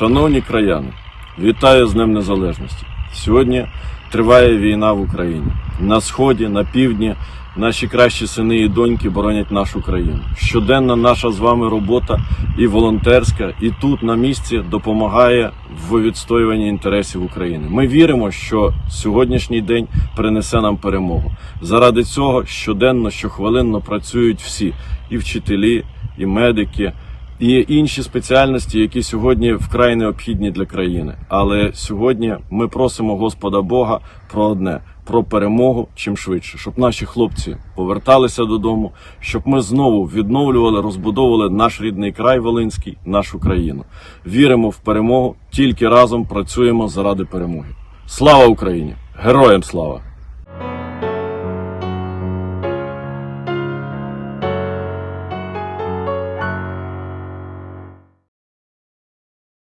Шановні краяни, вітаю з Днем Незалежності. Сьогодні триває війна в Україні. На сході, на півдні наші кращі сини і доньки боронять нашу країну. Щоденна наша з вами робота і волонтерська, і тут на місці допомагає в відстоюванні інтересів України. Ми віримо, що сьогоднішній день принесе нам перемогу. Заради цього щоденно, щохвилинно працюють всі і вчителі, і медики. І інші спеціальності, які сьогодні вкрай необхідні для країни. Але сьогодні ми просимо Господа Бога про одне: про перемогу чим швидше, щоб наші хлопці поверталися додому, щоб ми знову відновлювали, розбудовували наш рідний край Волинський, нашу країну. Віримо в перемогу, тільки разом працюємо заради перемоги. Слава Україні! Героям слава!